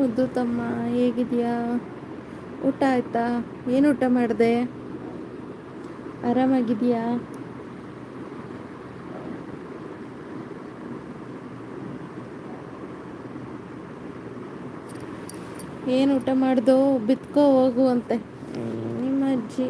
ಮುದ್ದು ತಮ್ಮ ಹೇಗಿದೆಯಾ? ಊಟ ಆಯ್ತಾ? ಏನು ಊಟ ಮಾಡಿದೆ? ಆರಾಮಾಗಿದೆಯಾ? ಏನು ಊಟ ಮಾಡ್ದೋ? ಬಿತ್ಕೋ ಹೋಗು ಅಂತೆ. ನಿಮ್ಮ ಅಜ್ಜಿ.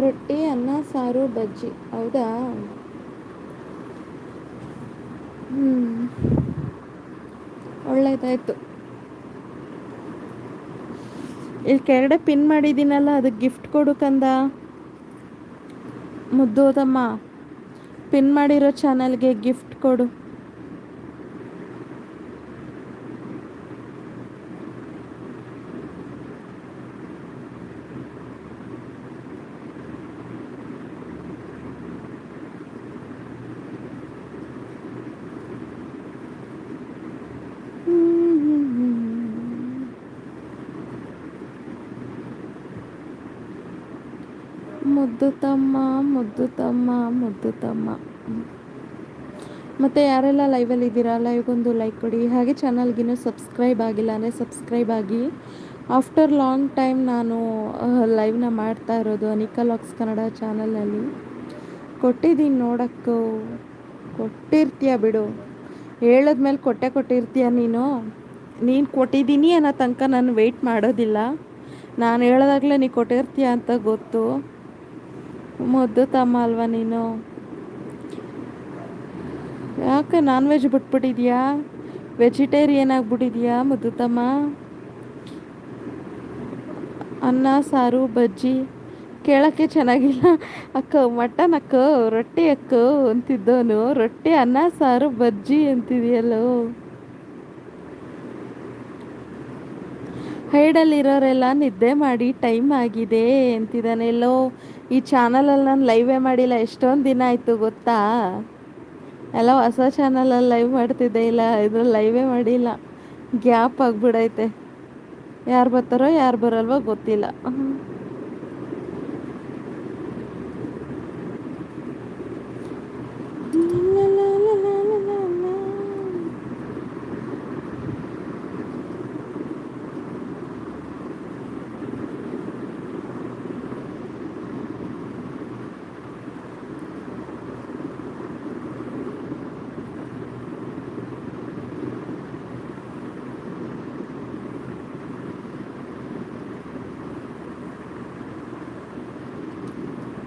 ರೊಟ್ಟಿ, ಅನ್ನ, ಸಾರು, ಬಜ್ಜಿ. ಹೌದಾ? ಹ್ಞೂ ಒಳ್ಳೇದಾಯ್ತು. ಇಲ್ಲಿ ಕೆಳಗಡೆ ಪಿನ್ ಮಾಡಿದ್ದೀನಲ್ಲ ಅದಕ್ಕೆ ಗಿಫ್ಟ್ ಕೊಡು ಕಂದ. ಮುದ್ದೋದಮ್ಮ ಪಿನ್ ಮಾಡಿರೋ ಚಾನಲ್ಗೆ ಗಿಫ್ಟ್ ಕೊಡು ಮುದ್ದು ತಮ್ಮ ಮುದ್ದು ತಮ್ಮ ಮುದ್ದು ತಮ್ಮ ಮತ್ತು ಯಾರೆಲ್ಲ ಲೈವಲ್ಲಿ ಇದ್ದೀರಾ ಲೈವ್ಗೊಂದು ಲೈಕ್ ಕೊಡಿ. ಹಾಗೆ ಚಾನಲ್ಗಿನ್ನೂ ಸಬ್ಸ್ಕ್ರೈಬ್ ಆಗಿಲ್ಲ ಅಂದರೆ ಸಬ್ಸ್ಕ್ರೈಬ್ ಆಗಿ. ಆಫ್ಟರ್ ಲಾಂಗ್ ಟೈಮ್ ನಾನು ಲೈವ್ನ ಮಾಡ್ತಾ ಇರೋದು ಅನಿಕಾ ಲಾಕ್ಸ್ ಕನ್ನಡ ಚಾನಲಲ್ಲಿ ಕೊಟ್ಟಿದ್ದೀನಿ ನೋಡೋಕ್ಕೂ. ಕೊಟ್ಟಿರ್ತೀಯ ಬಿಡು. ಹೇಳಿದ್ಮೇಲೆ ಕೊಟ್ಟೆ ಕೊಟ್ಟಿರ್ತೀಯ ನೀನು? ನೀನು ಕೊಟ್ಟಿದ್ದೀನಿ ಅನ್ನೋ ತನಕ ನಾನು ವೆಯ್ಟ್ ಮಾಡೋದಿಲ್ಲ. ನಾನು ಹೇಳೋದಾಗಲೇ ನೀ ಕೊಟ್ಟಿರ್ತೀಯ ಅಂತ ಗೊತ್ತು. ಮುದ್ದು ತಮ್ಮ ಅಲ್ವಾ ನೀನು? ಯಾಕೆ ನಾನ್ ವೆಜ್ ಬಿಟ್ಬಿಟ್ಟಿದ್ಯಾ? ವೆಜಿಟೇರಿಯನ್ ಆಗಿಬಿಟ್ಟಿದ್ಯಾ ಮುದ್ದು ತಮ್ಮ ಅನ್ನ, ಸಾರು, ಬಜ್ಜಿ ಕೇಳೋಕ್ಕೆ ಚೆನ್ನಾಗಿಲ್ಲ. ಅಕ್ಕ, ಮಟನ್ ಅಕ್ಕ, ರೊಟ್ಟಿ ಅಕ್ಕ ಅಂತಿದ್ದವನು. ರೊಟ್ಟಿ, ಅನ್ನ, ಸಾರು, ಬಜ್ಜಿ ಅಂತಿದೆಯಲ್ಲೋ. ಹೈಡಲ್ಲಿರೋರೆಲ್ಲ ನಿದ್ದೆ ಮಾಡಿ ಟೈಮ್ ಆಗಿದೆ ಅಂತಿದ್ದಾನೆ ಎಲ್ಲೋ. ಈ ಚಾನಲಲ್ಲಿ ನಾನು ಲೈವೇ ಮಾಡಿಲ್ಲ, ಎಷ್ಟೊಂದು ದಿನ ಆಯಿತು ಗೊತ್ತಾ? ಎಲ್ಲ ಹೊಸ ಚಾನಲಲ್ಲಿ ಲೈವ್ ಮಾಡ್ತಿದ್ದೆ, ಇಲ್ಲ, ಇದ್ರಲ್ಲಿ ಲೈವೇ ಮಾಡಿಲ್ಲ. ಗ್ಯಾಪ್ ಆಗಿಬಿಡೈತೆ. ಯಾರು ಬರ್ತಾರೋ, ಯಾರು ಬರಲ್ವೋ ಗೊತ್ತಿಲ್ಲ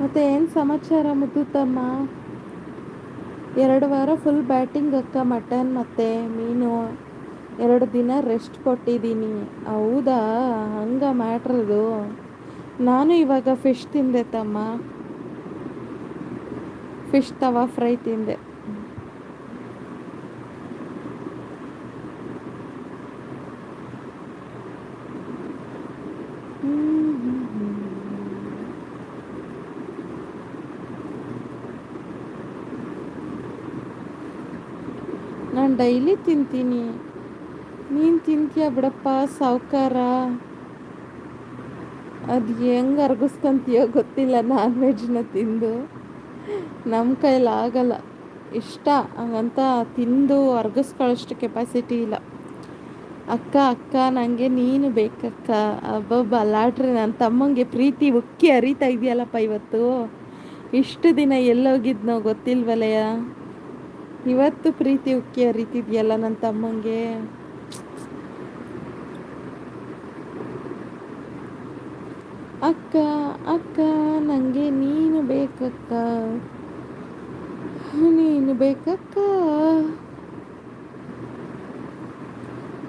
ಮತ್ತು ಏನು ಸಮಾಚಾರ ಮುದ್ದು ತಮ್ಮ. ಎರಡು ವಾರ ಫುಲ್ ಬ್ಯಾಟಿಂಗ್ ಅಕ್ಕ ಮಟನ್ ಮತ್ತು ಮೀನು. ಎರಡು ದಿನ ರೆಸ್ಟ್ ಕೊಟ್ಟಿದ್ದೀನಿ. ಹೌದಾ? ಹಂಗ ಮ್ಯಾಟ್ರದು ನಾನು ಇವಾಗ ಫಿಶ್ ತಿಂದೆ ತಮ್ಮ. ಫಿಶ್ ತವಾ ಫ್ರೈ ತಿಂದೆ ನಾನು ಡೈಲಿ ತಿಂತೀನಿ. ನೀನು ತಿಂತೀಯ ಬಿಡಪ್ಪ, ಸಾವುಕಾರ? ಅದು ಹೆಂಗೆ ಅರ್ಗಿಸ್ಕೊಂತೀಯೋ ಗೊತ್ತಿಲ್ಲ ನಾನ್ ವೆಜ್ನ ತಿಂದು. ನಮ್ಮ ಕೈಲಿ ಆಗಲ್ಲ. ಇಷ್ಟ, ಹಂಗಂತ ತಿಂದು ಅರ್ಗಿಸ್ಕೊಳ್ಳೋಷ್ಟು ಕೆಪಾಸಿಟಿ ಇಲ್ಲ. ಅಕ್ಕ ಅಕ್ಕ ನನಗೆ ನೀನು ಬೇಕಕ್ಕ. ಅಬ್ಬಬ್ಬ, ಅಲ್ಲಾಡ್ರಿ ನನ್ನ ತಮ್ಮಂಗೆ ಪ್ರೀತಿ ಉಕ್ಕಿ ಅರಿತಾ ಇದೆಯಲ್ಲಪ್ಪ ಇವತ್ತು. ಇಷ್ಟು ದಿನ ಎಲ್ಲೋಗಿದ್ನೋ ಗೊತ್ತಿಲ್ವಲಯ್ಯ ಇವತ್ತು ಪ್ರೀತಿ ಉಕ್ಕಿ ಅರಿತಿದ್ಯಲ್ಲ ನನ್ನ ತಮ್ಮಂಗೆ? ಅಕ್ಕ ಅಕ್ಕ ನನಗೆ ನೀನು ಬೇಕಕ್ಕ. ನೀನು ಬೇಕಕ್ಕ.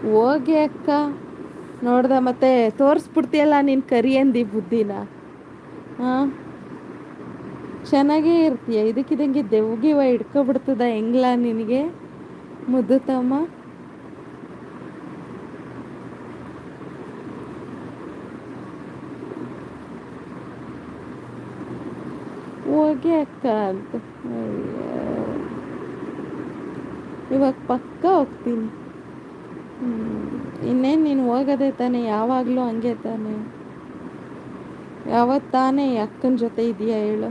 ಹೋಗಿ ಅಕ್ಕ. ನೋಡ್ದ ಮತ್ತೆ ತೋರಿಸ್ಬಿಡ್ತೀಯಲ್ಲ ನೀನು ಕರಿ ಅಂದಿ ಬುದ್ಧಿನ. ಹಾಂ? ಚೆನ್ನಾಗೇ ಇರ್ತೀಯ. ಇದಕ್ಕಿದಂಗೆ ದೆವ್ಗಿವ ಹಿಡ್ಕೊಬಿಡ್ತದ ಹೆಂಗ್ಲ ನಿನಗೆ? ಮುದ್ದು ತಮ್ಮ ಹೋಗಿ ಅಕ್ಕ ಅಂತ. ಇವಾಗ ಪಕ್ಕ ಹೋಗ್ತೀನಿ. ಇನ್ನೇನು ನೀನು ಹೋಗದೆ ತಾನೆ? ಯಾವಾಗಲೂ ಹಂಗೆ ತಾನೆ? ಯಾವತ್ತಾನೆ ತಾನೇ ಅಕ್ಕನ ಜೊತೆ ಇದೆಯಾ ಹೇಳು.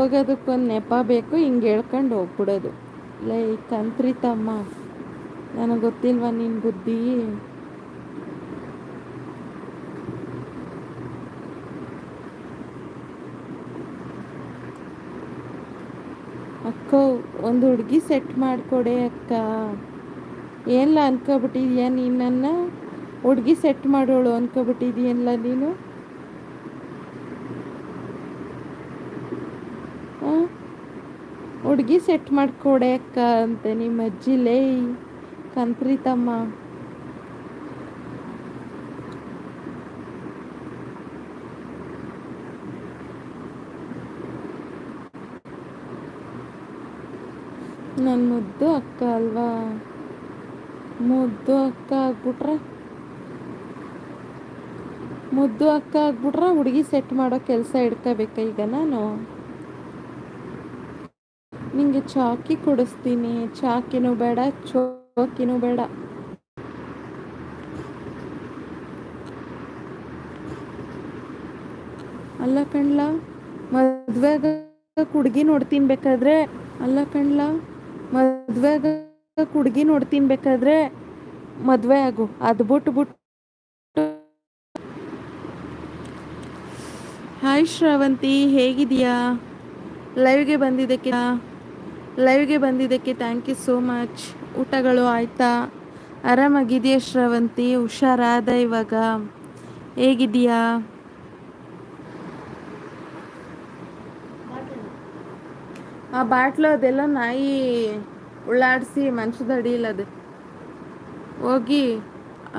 ಹೋಗೋದಕ್ಕೊಂದು ನೆಪ ಬೇಕು, ಹಿಂಗೆ ಹೇಳ್ಕೊಂಡು ಹೋಗ್ಬಿಡೋದು. ಲೈ ಕಂತ್ರಿ ತಮ್ಮ ನನಗೆ ಗೊತ್ತಿಲ್ವ ನಿನ್ನ ಬುದ್ಧಿ? ಅಕ್ಕ, ಒಂದು ಹುಡುಗಿ ಸೆಟ್ ಮಾಡಿಕೊಡೆ ಅಕ್ಕ. ಏನಿಲ್ಲ ಅನ್ಕೋಬಿಟ್ಟಿದ್ಯಾ ನೀನು ನನ್ನ? ಹುಡುಗಿ ಸೆಟ್ ಮಾಡೋಳು ಅನ್ಕೋಬಿಟ್ಟಿದ್ಯಲ್ಲ ನೀನು? ಹುಡುಗಿ ಸೆಟ್ ಮಾಡಿಕೊಡೆ ಅಕ್ಕ ಅಂತೆ ನಿಮ್ಮ ಅಜ್ಜಿ ಲೇ, ಕಂತ್ರಿ ತಮ್ಮ. ನನ್ನ ಮುದ್ದು ಅಕ್ಕ ಅಲ್ವಾ? ಮುದ್ದು ಅಕ್ಕ ಆಗ್ಬಿಟ್ರೆ? ಮುದ್ದು ಅಕ್ಕ ಆಗ್ಬಿಟ್ರೆ ಹುಡುಗಿ ಸೆಟ್ ಮಾಡೋ ಕೆಲಸ ಇಡ್ಕೋಬೇಕ ಈಗ ನಾನು ಚಾಕಿ ಕೊಡಿಸ್ತೀನಿ. ಚಾಕಿನೂ ಬೇಡ, ಚೋಕಿನೂ ಬೇಡ. ಅಲ್ಲ ಕಣ್ಲ ಮದ್ವೆಗ ಹುಡುಗಿ ನೋಡ್ತೀನಿ ಬೇಕಾದ್ರೆ. ಅಲ್ಲ ಕಣ್ಲ ಮದ್ವೆಗ ಹುಡುಗಿ ನೋಡ್ತೀನಿ ಬೇಕಾದ್ರೆ. ಮದ್ವೆ ಆಗು, ಅದು ಬಿಟ್ಟು ಬಿಟ್ಟು. ಹಾಯ್ ಶ್ರಾವಂತಿ ಹೇಗಿದೆಯಾ ಲೈವ್ಗೆ ಬಂದಿದ್ದಕ್ಕೆ. ಲೈವ್ಗೆ ಬಂದಿದ್ದಕ್ಕೆ ಥ್ಯಾಂಕ್ ಯು ಸೋ ಮಚ್ ಊಟಗಳು ಆಯ್ತಾ? ಆರಾಮಾಗಿದೆಯಾ ಶ್ರವಂತಿ? ಹುಷಾರಾದ ಇವಾಗ? ಹೇಗಿದೆಯಾ ಆ ಬಾಟ್ಲು ಅದೆಲ್ಲ ನಾಯಿ ಉಳ್ಳಾಡಿಸಿ ಮನುಷ್ಯದಡಿಯಿಲ್ಲ ಅದು. ಹೋಗಿ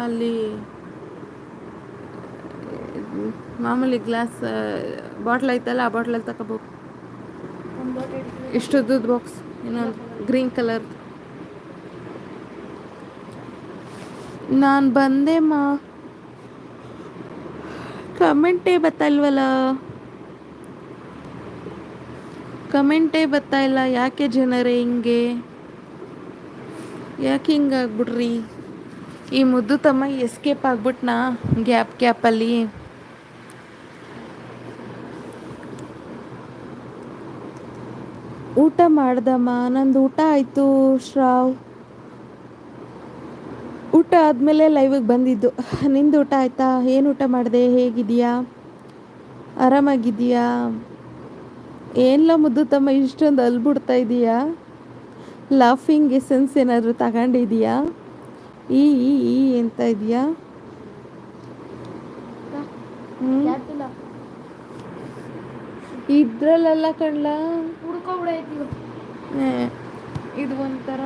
ಅಲ್ಲಿ ಮಾಮೂಲಿ ಗ್ಲಾಸ್ ಬಾಟ್ಲ್ ಐತಲ್ಲ, ಆ ಬಾಟ್ಲಲ್ಲಿ ತಗೋಬೇಕು ಇಷ್ಟುದ್ದದ ಬಾಕ್ಸ್ ಇನ್ನೊಂದು ಗ್ರೀನ್ ಕಲರ್. ನಾನು ಬಂದೆ ಮಾ. ಕಮೆಂಟೇ ಬತ್ತಲ್ವಲ್ಲ ಕಮೆಂಟೇ ಬರ್ತಾ ಇಲ್ಲ? ಯಾಕೆ ಜನರೇ ಹಿಂಗೆ? ಯಾಕೆ ಹಿಂಗಾಗ್ಬಿಡ್ರಿ? ಈ ಮುದ್ದು ತಮ್ಮ ಎಸ್ಕೇಪ್ ಆಗ್ಬಿಟ್ನಾ? ಗ್ಯಾಪ್ ಗ್ಯಾಪಲ್ಲಿ? ಊಟ ಮಾಡ್ದಮ್ಮ, ನಂದು ಊಟ ಆಯಿತು ಶ್ರಾವ್. ಊಟ ಆದಮೇಲೆ ಲೈವಿಗೆ ಬಂದಿದ್ದು. ನಿಂದು ಊಟ ಆಯ್ತಾ? ಏನು ಊಟ ಮಾಡಿದೆ? ಹೇಗಿದೆಯಾ ಆರಾಮಾಗಿದೆಯಾ ಏನಿಲ್ಲ ಮುದ್ದು ತಮ್ಮ, ಇಷ್ಟೊಂದು ಅಲ್ಬಿಡ್ತಾ ಇದೀಯಾ? ಲಾಫಿಂಗ್ ಎಸೆನ್ಸ್ ಏನಾದರೂ ತಗೊಂಡಿದೀಯಾ? ಈ ಈ ಈ ಅಂತ ಇದೆಯಾ? ಇದ್ರಲ್ಲೆಲ್ಲ ಕಣ್ಲ? ಹುಡ್ಕೋಬಿಡೈತಿ ಇದು ಒಂಥರ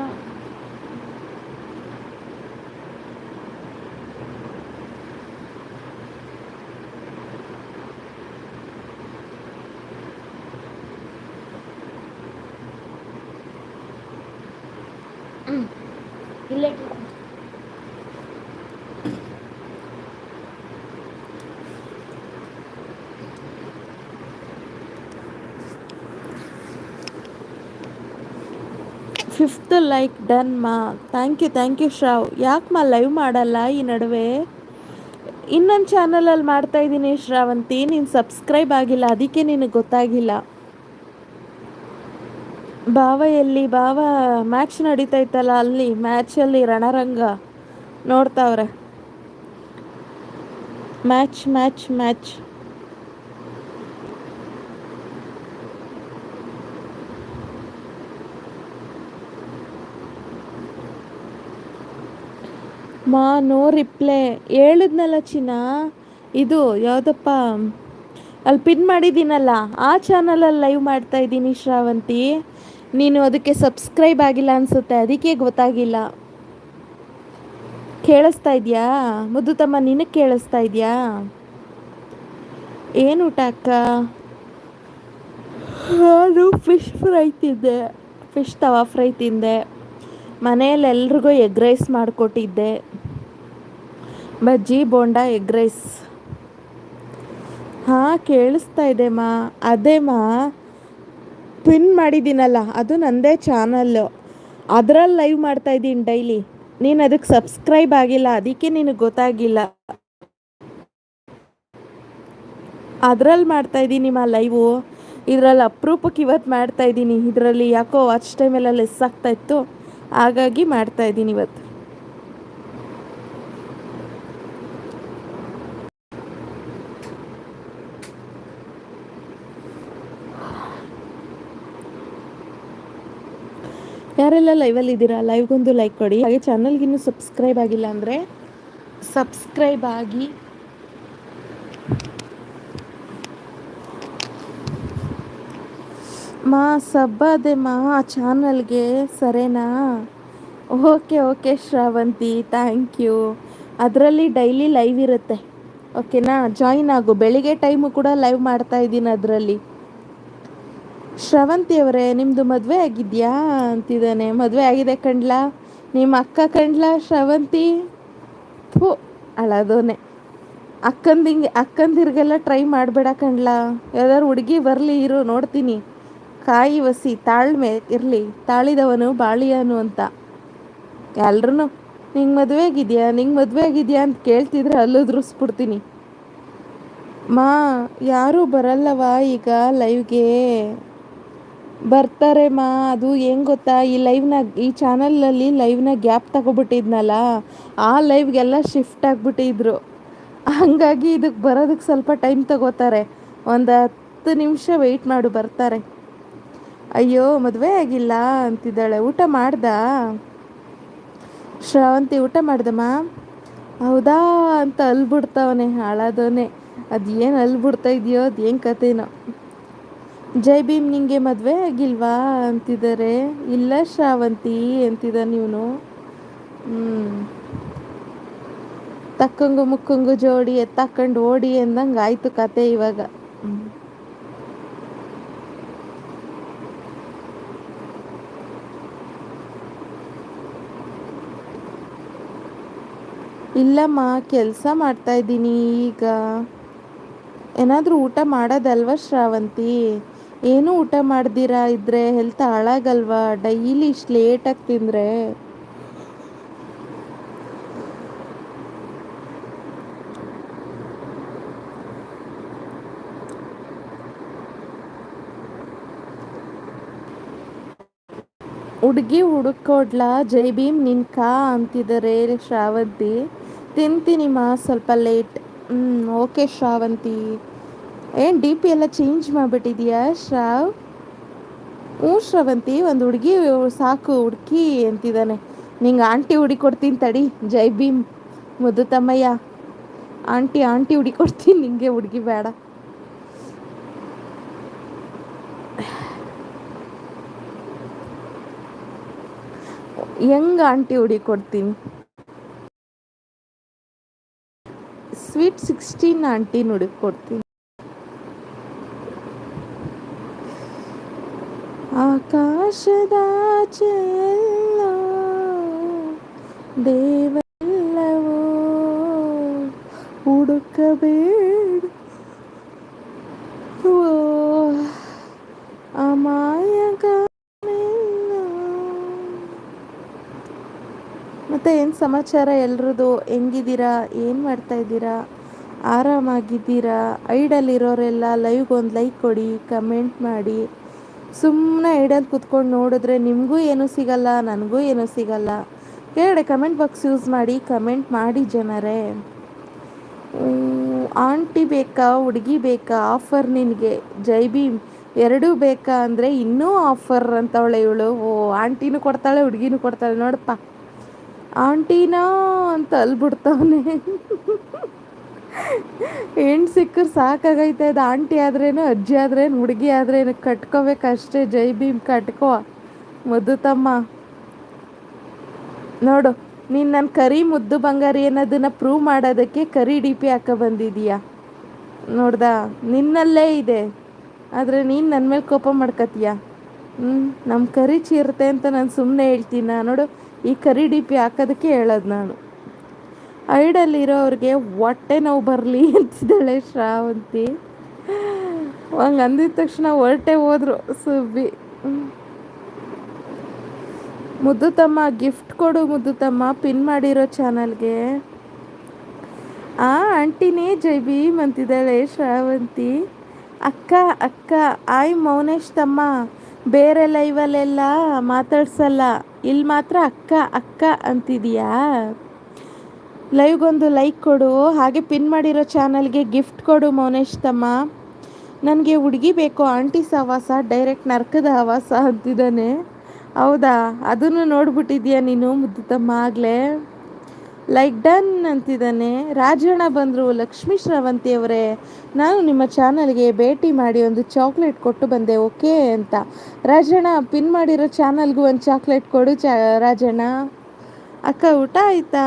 ಇಲ್ಲೇ ಫಿಫ್ತ್ ಲೈಕ್ ಡನ್ ಮಾ. Thank you thank you Shrav ಯಾಕೆ ಮಾ ಲೈವ್ ಮಾಡಲ್ಲ ಈ ನಡುವೆ? ಇನ್ನೊಂದು ಚಾನಲಲ್ಲಿ ಮಾಡ್ತಾ ಇದ್ದೀನಿ ಶ್ರಾವಂತಿ ನೀನು ಸಬ್ಸ್ಕ್ರೈಬ್ ಆಗಿಲ್ಲ, ಅದಕ್ಕೆ ನಿನಗೆ ಗೊತ್ತಾಗಿಲ್ಲ. ಭಾವ ಎಲ್ಲಿ? ಭಾವ ಮ್ಯಾಚ್ ನಡೀತಾ ಇತ್ತಲ್ಲ ಅಲ್ಲಿ ಮ್ಯಾಚಲ್ಲಿ ರಣರಂಗ ನೋಡ್ತಾವ್ರೆ match match match no reply. ಹೇಳಿದ್ನಲ್ಲ ಚಿನ್ನ? ಇದು ಯಾವುದಪ್ಪ? ಅಲ್ಲಿ ಪಿನ್ ಮಾಡಿದ್ದೀನಲ್ಲ ಆ ಚಾನಲಲ್ಲಿ ಲೈವ್ ಮಾಡ್ತಾ ಇದ್ದೀನಿ ಶ್ರಾವಂತಿ. ನೀನು ಅದಕ್ಕೆ ಸಬ್ಸ್ಕ್ರೈಬ್ ಆಗಿಲ್ಲ ಅನಿಸುತ್ತೆ ಅದಕ್ಕೆ ಗೊತ್ತಾಗಿಲ್ಲ. ಕೇಳಿಸ್ತಾ ಇದೆಯಾ? ಮುದ್ದು ತಮ್ಮ ನಿನಗೆ ಕೇಳಿಸ್ತಾ ಇದೆಯಾ? ಏನು ಊಟ ಅಕ್ಕ? ನಾನು ಫಿಶ್ ಫ್ರೈ ತಿಂದೆ. ಫಿಶ್ ತವಾ ಫ್ರೈ ತಿಂದೆ. ಮನೆಯಲ್ಲಿ ಎಲ್ರಿಗೂ egg rice ಮಾಡಿಕೊಟ್ಟಿದ್ದೆ. Bajji bonda egg rice. ಹಾಂ, ಕೇಳಿಸ್ತಾ ಇದೆ ಮಾ. ಅದೇ ಮಾ ಪಿನ್ ಮಾಡಿದ್ದೀನಲ್ಲ, ಅದು ನನ್ನದೇ ಚಾನಲ್ಲು ಅದರಲ್ಲಿ ಲೈವ್ ಮಾಡ್ತಾ ಇದ್ದೀನಿ ಡೈಲಿ ನೀನು ಅದಕ್ಕೆ ಸಬ್ಸ್ಕ್ರೈಬ್ ಆಗಿಲ್ಲ, ಅದಕ್ಕೆ ನಿನಗೆ ಗೊತ್ತಾಗಿಲ್ಲ. ಅದರಲ್ಲಿ ಮಾಡ್ತಾ ಇದ್ದೀನಿ ಮಾ ಲೈವು ಇದರಲ್ಲಿ ಅಪ್ರೂಪಕ್ಕೆ ಇವತ್ತು ಮಾಡ್ತಾ ಇದ್ದೀನಿ. ಇದರಲ್ಲಿ ಯಾಕೋ ವಾಚ್ ಟೈಮೆಲ್ಲ ಲೆಸ್ ಆಗ್ತಾ ಇತ್ತು. ಹಾಗಾಗಿ ಮಾಡ್ತಾ ಇದ್ದೀನಿ ಇವತ್ತು ಯಾರೆಲ್ಲ ಲೈವಲ್ಲಿ ಇದ್ದೀರಾ ಲೈವ್ಗೊಂದು ಲೈಕ್ ಕೊಡಿ. ಹಾಗೆ ಚಾನಲ್ಗಿನ್ನೂ ಸಬ್ಸ್ಕ್ರೈಬ್ ಆಗಿಲ್ಲ ಅಂದರೆ ಸಬ್ಸ್ಕ್ರೈಬ್ ಆಗಿ. ಮಾ ಸಬ್ಬದೆ ಮಾ ಚಾನಲ್ಗೆ Serena? Okay okay Shravanthi thank you ಅದರಲ್ಲಿ ಡೈಲಿ ಲೈವ್ ಇರುತ್ತೆ. ಓಕೆನಾ ಜಾಯಿನ್ ಆಗು. ಬೆಳಿಗ್ಗೆ ಟೈಮು ಕೂಡ ಲೈವ್ ಮಾಡ್ತಾ ಇದ್ದೀನಿ ಅದರಲ್ಲಿ. ಶ್ರವಂತಿ ಅವರೇ ನಿಮ್ಮದು ಮದುವೆ ಆಗಿದೆಯಾ? ಅಂತಿದ್ದಾನೆ. ಮದುವೆ ಆಗಿದೆ ಕಣ್ಲಾ ನಿಮ್ಮ ಅಕ್ಕ ಕಣ್ಲಾ ಶ್ರವಂತಿ? ಥೂ, ಅಳದೋನೆ. ಅಕ್ಕಂದಿಂಗೆ, ಅಕ್ಕಂದಿರಿಗೆಲ್ಲ ಟ್ರೈ ಮಾಡಬೇಡ ಕಣ್ಲಾ ಯಾವ್ದಾದ್ರು ಹುಡುಗಿ ಬರಲಿ, ಇರು, ನೋಡ್ತೀನಿ. ಕಾಯಿ ವಸಿ ತಾಳ್ಮೆ ಇರಲಿ. ತಾಳಿದವನು ಬಾಳಿಯನು ಅಂತ. ಎಲ್ರೂ ನಿಂಗೆ ಮದುವೆ ಆಗಿದೆಯಾ? ನಿಂಗೆ ಮದುವೆ ಆಗಿದೆಯಾ ಅಂತ ಕೇಳ್ತಿದ್ರೆ ಅಲ್ಲುದ್ರಿಸ್ಬಿಡ್ತೀನಿ ಮಾ, ಯಾರೂ ಬರಲ್ಲವಾ ಈಗ ಲೈವ್ಗೆ ಬರ್ತಾರೆ ಮಾ ಅದು ಹೆಂಗೆ ಗೊತ್ತಾ? ಈ ಲೈವ್ನ ಈ ಚಾನಲಲ್ಲಿ ಲೈವ್ನ ಗ್ಯಾಪ್ ತಗೊಬಿಟ್ಟಿದ್ನಲ್ಲ, ಆ ಲೈವ್ಗೆಲ್ಲ ಶಿಫ್ಟ್ ಆಗಿಬಿಟ್ಟಿದ್ರು. ಹಾಗಾಗಿ ಇದಕ್ಕೆ ಬರೋದಕ್ಕೆ ಸ್ವಲ್ಪ ಟೈಮ್ ತಗೋತಾರೆ. ಒಂದು ಹತ್ತು ನಿಮಿಷ ವೆಯ್ಟ್ ಮಾಡು, ಬರ್ತಾರೆ. ಅಯ್ಯೋ, ಮದುವೆ ಆಗಿಲ್ಲ ಅಂತಿದ್ದಾಳೆ. ಊಟ ಮಾಡ್ದ? ಶ್ರಾವಂತಿ, ಊಟ ಮಾಡ್ದಮ್ಮ? ಹೌದಾ? ಅಂತ ಅಲ್ಬಿಡ್ತಾವನೆ, ಹಾಳಾದವನೇ. ಅದು ಏನು ಅಲ್ಬಿಡ್ತಾ ಇದೆಯೋ, ಅದು ಏನು ಕಥೆನೋ. ಜೈ ಭೀಮ್ ನಿಂಗೆ ಮದುವೆ ಆಗಿಲ್ವಾ ಅಂತಿದ್ದಾರೆ. ಇಲ್ಲ ಶ್ರಾವಂತಿ ಅಂತಿದ ನೀವು ಹ್ಞೂ ತಕ್ಕಂಗು ಮುಕ್ಕಂಗು ಜೋಡಿ ಎತ್ತಾಕೊಂಡು ಓಡಿ ಅಂದಂಗೆ ಆಯಿತು ಕತೆ ಇವಾಗ. ಇಲ್ಲಮ್ಮ, ಕೆಲಸ ಮಾಡ್ತಾ ಇದ್ದೀನಿ ಈಗ. ಏನಾದರೂ ಊಟ ಮಾಡೋದಲ್ವ ಶ್ರಾವಂತಿ? ಏನೂ ಊಟ ಮಾಡ್ದಿರಾ? ಇದ್ರೆ ಹೆಲ್ತ್ ಹಾಳಾಗಲ್ವಾ? ಡೈಲಿ ಇಷ್ಟು ಲೇಟಾಗಿ ತಿಂದರೆ. ಹುಡುಗಿ ಹುಡುಕೊಡ್ಲಾ, ಜೈ ಭೀಮ್ ನಿನ್ಕಾ ಅಂತಿದ್ದಾರೆ ಶ್ರಾವಂತಿ. ತಿಂತೀನಿ ಮಾ, ಸ್ವಲ್ಪ ಲೇಟ್ ಹ್ಞೂ ಓಕೆ ಶ್ರಾವಂತಿ. ಏನು ಡಿ ಪಿ ಎಲ್ಲ ಚೇಂಜ್ ಮಾಡಿಬಿಟ್ಟಿದೀಯಾ, ಶ್ರಾವ್? ಹ್ಞೂ ಶ್ರವಂತಿ, ಒಂದು ಹುಡುಗಿ ಸಾಕು ಹುಡುಕಿ ಅಂತಿದ್ದಾನೆ. ನಿಂಗೆ ಆಂಟಿ ಹುಡಿ ಕೊಡ್ತೀನಿ ತಡಿ, ಜೈ ಭೀಮ್. ಮುದ್ದು ತಮ್ಮಯ್ಯ, ಆಂಟಿ ಆಂಟಿ ಹುಡಿ ಕೊಡ್ತೀನಿ, ನಿಂಗೆ ಹುಡುಗಿ ಬೇಡ. ಹೆಂಗೆ ಆಂಟಿ ಹುಡಿ ಕೊಡ್ತೀನಿ? ಸ್ವೀಟ್ ಸಿಕ್ಸ್ಟೀನ್ ಆಂಟಿ ಹುಡುಕಿ ಕೊಡ್ತೀನಿ. ಆಕಾಶದಾಚೆಯೆಲ್ಲ ದೇವಲ್ಲವೋ, ಹುಡುಕಬೇಡ. ಅಮಾಯಕ ಮತ್ತೆ ಏನು ಸಮಾಚಾರ ಎಲ್ರದ್ದು? ಹೆಂಗಿದ್ದೀರಾ? ಏನು ಮಾಡ್ತಾ ಇದ್ದೀರಾ? ಆರಾಮಾಗಿದ್ದೀರಾ? ಐಡಲ್ಲಿರೋರೆಲ್ಲ ಲೈವ್ಗೆ ಒಂದು ಲೈಕ್ ಕೊಡಿ, ಕಮೆಂಟ್ ಮಾಡಿ. ಸುಮ್ಮನೆ ಐಡಲ್ಲಿ ಕುತ್ಕೊಂಡು ನೋಡಿದ್ರೆ ನಿಮಗೂ ಏನೂ ಸಿಗಲ್ಲ, ನನಗೂ ಏನೂ ಸಿಗಲ್ಲ. ಕೇಳಿ ಕಮೆಂಟ್ ಬಾಕ್ಸ್ ಯೂಸ್ ಮಾಡಿ ಕಮೆಂಟ್ ಮಾಡಿ ಜನರೇ. ಆಂಟಿ ಬೇಕಾ, ಹುಡುಗಿ ಬೇಕಾ ಆಫರ್ ನಿನಗೆ? ಜೈ ಭೀಮ್. ಎರಡೂ ಬೇಕಾ ಅಂದರೆ ಇನ್ನೂ ಆಫರ್ ಅಂತವಳೆ ಇವಳು. ಓ, ಆಂಟಿನೂ ಕೊಡ್ತಾಳೆ, ಹುಡುಗಿನೂ ಕೊಡ್ತಾಳೆ ನೋಡಪ್ಪ. ಆಂಟಿನಾ ಅಂತ ಅಲ್ಬಿಡ್ತಾವನೆ. ಹೆಣ್ಣು ಸಿಕ್ಕ್ರೆ ಸಾಕಾಗೈತೆ. ಅದು ಆಂಟಿ ಆದ್ರೇನು, ಅಜ್ಜಿ ಆದ್ರೇನು, ಹುಡುಗಿ ಆದ್ರೇನು, ಕಟ್ಕೋಬೇಕಷ್ಟೇ, ಜೈ ಭೀಮ್ ಕಟ್ಕೋ. ಮುದ್ದು ತಮ್ಮ ನೋಡು, ನೀನು ನನ್ನ ಕರಿ ಮುದ್ದು ಬಂಗಾರಿ ಅನ್ನೋದನ್ನು ಪ್ರೂವ್ ಮಾಡೋದಕ್ಕೆ ಕರಿ ಡಿ ಪಿ ಹಾಕ ಬಂದಿದೀಯಾ? ನೋಡ್ದಾ, ನಿನ್ನಲ್ಲೇ ಇದೆ. ಆದರೆ ನೀನು ನನ್ನ ಮೇಲೆ ಕೋಪ ಮಾಡ್ಕತೀಯ ಹ್ಞೂ ನಮ್ಮ ಕರಿ ಚೀರುತ್ತೆ ಅಂತ ನಾನು ಸುಮ್ಮನೆ ಹೇಳ್ತೀನಿ? ನೋಡು, ಈ ಕರಿ ಡಿ ಪಿ ಹಾಕೋದಕ್ಕೆ ಹೇಳೋದು ನಾನು. ಐಡಲ್ಲಿರೋರಿಗೆ ಹೊಟ್ಟೆ ನೋವು ಬರಲಿ ಅಂತಿದ್ದಾಳೆ ಶ್ರಾವಂತಿ. ಹಂಗೆ ಅಂದಿದ ತಕ್ಷಣ ಹೊರಟೆ ಹೋದ್ರು ಸುಬ್ಬಿ. ಮುದ್ದು ತಮ್ಮ ಗಿಫ್ಟ್ ಕೊಡು ಮುದ್ದು ತಮ್ಮ ಪಿನ್ ಮಾಡಿರೋ ಚಾನಲ್ಗೆ ಆ, ಆಂಟಿನೇ ಜೈ ಭೀಮ್ ಅಂತಿದ್ದಾಳೆ ಶ್ರಾವಂತಿ. ಅಕ್ಕ ಅಕ್ಕ, ಆಯ್ ಮೌನೇಶ್ ತಮ್ಮ, ಬೇರೆ ಲೈವಲ್ಲೆಲ್ಲ ಮಾತಾಡ್ಸಲ್ಲ ಇಲ್ಲಿ ಮಾತ್ರ ಅಕ್ಕ ಅಕ್ಕ ಅಂತಿದೀಯಾ? ಲೈವ್ಗೊಂದು ಲೈಕ್ ಕೊಡು. ಹಾಗೆ ಪಿನ್ ಮಾಡಿರೋ ಚಾನಲ್ಗೆ ಗಿಫ್ಟ್ ಕೊಡು ಮೌನೇಶ್ ತಮ್ಮ. ನನಗೆ ಹುಡುಗಿ ಬೇಕು, ಆಂಟಿ ಸಹವಾಸ, ಡೈರೆಕ್ಟ್ ನರ್ಕದ ಹವಾಸ ಅಂತಿದ್ದಾನೆ. ಹೌದಾ? ಅದನ್ನು ನೋಡ್ಬಿಟ್ಟಿದ್ಯಾ ನೀನು ಮುದ್ದು ತಮ್ಮ ಆಗಲೇ? ಲೈಕ್ ಡನ್ ಅಂತಿದ್ದಾನೆ. ರಾಜಣ್ಣ ಬಂದರು ಲಕ್ಷ್ಮೀ ಶ್ರವಂತಿ ಅವರೇ, ನಾನು ನಿಮ್ಮ ಚಾನಲ್ಗೆ ಭೇಟಿ ಮಾಡಿ ಒಂದು ಚಾಕ್ಲೇಟ್ ಕೊಟ್ಟು ಬಂದೆ, ಓಕೆ ಅಂತ. ರಾಜಣ್ಣ, ಪಿನ್ ಮಾಡಿರೋ ಚಾನಲ್ಗೂ ಒಂದು ಚಾಕ್ಲೇಟ್ ಕೊಡು ಚಾ ರಾಜಣ್ಣ. ಅಕ್ಕ, ಊಟ ಆಯ್ತಾ?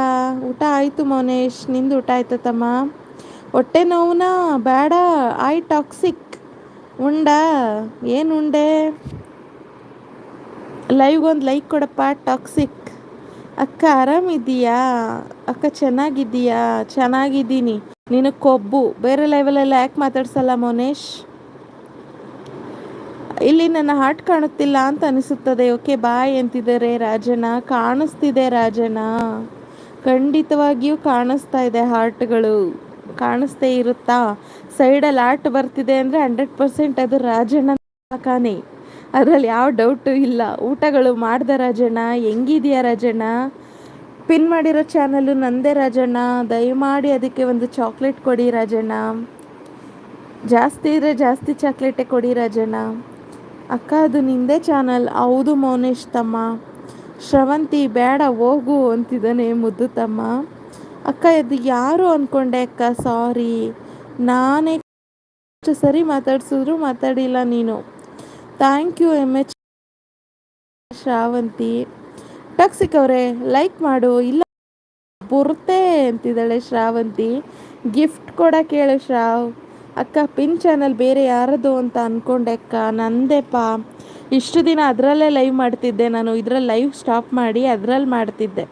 ಊಟ ಆಯಿತು ಮೌನೇಶ್, ನಿಂದು ಊಟ ಆಯ್ತಾ ತಮ್ಮ? ಹೊಟ್ಟೆ ನೋವುನ ಬೇಡ ಐ ಟಾಕ್ಸಿಕ್. ಉಂಡ? ಏನು ಉಂಡೆ? ಲೈವ್ಗೊಂದು ಲೈಕ್ ಕೊಡಪ್ಪ, ಟಾಕ್ಸಿಕ್. ಅಕ್ಕ, ಆರಾಮಿದ್ದೀಯಾ? ಅಕ್ಕ, ಚೆನ್ನಾಗಿದ್ದೀಯಾ? ಚೆನ್ನಾಗಿದ್ದೀನಿ. ನಿನಗೆ ಕೊಬ್ಬು. ಬೇರೆ ಲೆವೆಲೆಲ್ಲ ಯಾಕೆ ಮಾತಾಡ್ಸಲ್ಲ ಮೋನೇಶ್? ಇಲ್ಲಿ ನನ್ನ ಹಾರ್ಟ್ ಕಾಣುತ್ತಿಲ್ಲ ಅಂತ ಅನಿಸುತ್ತದೆ. ಓಕೆ ಬಾಯ್ ಅಂತಿದ್ದಾರೆ ರಾಜನ ಕಾಣಿಸ್ತಿದೆ ರಾಜನ ಖಂಡಿತವಾಗಿಯೂ ಕಾಣಿಸ್ತಾ ಇದೆ ಹಾರ್ಟ್ಗಳು ಕಾಣಿಸ್ತೇ ಇರುತ್ತಾ? ಸೈಡಲ್ಲಿ ಆರ್ಟ್ ಬರ್ತಿದೆ ಅಂದರೆ ಹಂಡ್ರೆಡ್ ಪರ್ಸೆಂಟ್ ಅದು ರಾಜಣ್ಣ ಅದರಲ್ಲಿ ಯಾವ ಡೌಟು ಇಲ್ಲ. ಊಟಗಳು ಮಾಡ್ದ ರಾಜಣ್ಣ. ಹೆಂಗಿದೆಯಾ ರಾಜಣ್ಣ? ಪಿನ್ ಮಾಡಿರೋ ಚಾನಲ್ಲು ನಂದೇ ರಾಜಣ್ಣ. ದಯಮಾಡಿ ಅದಕ್ಕೆ ಒಂದು ಚಾಕ್ಲೇಟ್ ಕೊಡಿ ರಾಜಣ್ಣ. ಜಾಸ್ತಿ ಇದ್ರೆ ಜಾಸ್ತಿ ಚಾಕ್ಲೇಟೇ ಕೊಡಿ ರಾಜಣ್ಣ. ಅಕ್ಕ ಅದು ನಿಂದೇ ಚಾನಲ್. ಹೌದು ಮೌನೇಶ್ ತಮ್ಮ. ಶ್ರವಂತಿ, ಬೇಡ, ಹೋಗು ಅಂತಿದ್ದಾನೆ ಮುದ್ದು ತಮ್ಮ. ಅಕ್ಕ ಇದು ಯಾರು ಅಂದ್ಕೊಂಡೆ ಅಕ್ಕ? ಸಾರಿ ನಾನೇ ಸರಿ ಮಾತಾಡ್ಸಿದ್ರು, ಮಾತಾಡಿಲ್ಲ ನೀನು. Thank you M H Shravanthi. Toxic ಅವರೇ ಲೈಕ್ ಮಾಡು. ಇಲ್ಲ, ಬುರ್ತೆ ಅಂತಿದ್ದಾಳೆ ಶ್ರಾವಂತಿ. ಗಿಫ್ಟ್ ಕೂಡ ಕೇಳು ಶ್ರಾವ್ ಅಕ್ಕ, ಪಿನ್ ಚಾನಲ್ ಬೇರೆ ಯಾರದು ಅಂತ ಅಂದ್ಕೊಂಡೆ ಅಕ್ಕ ನಂದೇಪ್ಪ ಇಷ್ಟು ದಿನ ಅದರಲ್ಲೇ ಲೈವ್ ಮಾಡ್ತಿದ್ದೆ ನಾನು, ಇದರಲ್ಲಿ ಲೈವ್ ಸ್ಟಾಪ್ ಮಾಡಿ ಅದರಲ್ಲಿ ಮಾಡ್ತಿದ್ದೆ.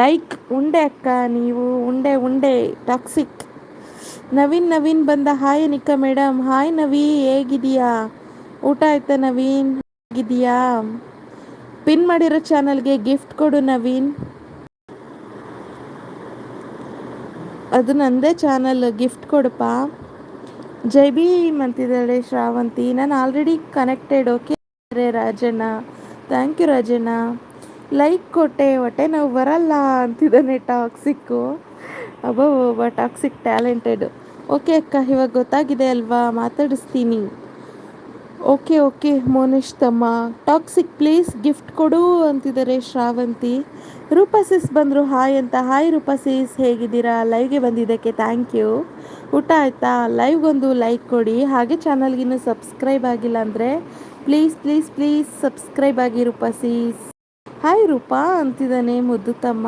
ಲೈಕ್ ಉಂಡೆ ಅಕ್ಕ, ನೀವು ಉಂಡೆ ಉಂಡೆ ಟಾಕ್ಸಿಕ್ ನವೀನ್ ನವೀನ್ ಬಂದ hi Nikka madam hi Navi ಹೇಗಿದೆಯಾ ಊಟ ಆಯ್ತಾ ನವೀನ್? ಹೇಗಿದೆಯಾ ಪಿನ್ ಮಾಡಿರೋ ಚಾನಲ್ಗೆ ಗಿಫ್ಟ್ ಕೊಡು ನವೀನ್. ಅದು ನಂದೇ ಚಾನಲ್ ಗಿಫ್ಟ್ ಕೊಡಪ್ಪ ಜೈ ಭೀಮ್ ಅಂತಿದ್ದಾಳೆ ಶ್ರಾವಂತಿ. ನಾನು already connected okay Rajanna. Thank you Rajanna. Like ಕೊಟ್ಟೆ, ಹೊಟ್ಟೆ ನಾವು ಬರಲ್ಲ ಅಂತಿದ್ದಾನೆ ಟಾಕ್ಸಿಕ್ಕು ಅಬ್ಬ ಟಾಕ್ಸಿಕ್ ಟ್ಯಾಲೆಂಟೆಡ್ ಓಕೆ ಅಕ್ಕ, ಇವಾಗ ಗೊತ್ತಾಗಿದೆ ಅಲ್ವಾ? ಮಾತಾಡಿಸ್ತೀನಿ. ಓಕೆ ಓಕೆ ಮೋನೇಶ್ ತಮ್ಮ ಟಾಕ್ಸಿಕ್ ಪ್ಲೀಸ್ ಗಿಫ್ಟ್ ಕೊಡು ಅಂತಿದ್ದಾರೆ ಶ್ರಾವಂತಿ. ರೂಪಾಸಿಸ್ ಬಂದರು ಹಾಯ್ ಅಂತ. ಹಾಯ್ ರೂಪಾಸಿಸ್. ಹೇಗಿದ್ದೀರಾ? ಲೈವ್ಗೆ ಬಂದಿದ್ದಕ್ಕೆ ಥ್ಯಾಂಕ್ ಯು ಊಟ ಆಯಿತಾ? ಲೈವ್ಗೊಂದು ಲೈಕ್ ಕೊಡಿ. ಹಾಗೆ ಚಾನಲ್ಗಿನ್ನೂ ಸಬ್ಸ್ಕ್ರೈಬ್ ಆಗಿಲ್ಲ ಅಂದರೆ ಪ್ಲೀಸ್ ಪ್ಲೀಸ್ ಪ್ಲೀಸ್ ಸಬ್ಸ್ಕ್ರೈಬ್ ಆಗಿ ರೂಪಾಸೀಸ್. ಹಾಯ್ ರೂಪಾ ಅಂತಿದ್ದಾನೆ ಮುದ್ದು ತಮ್ಮ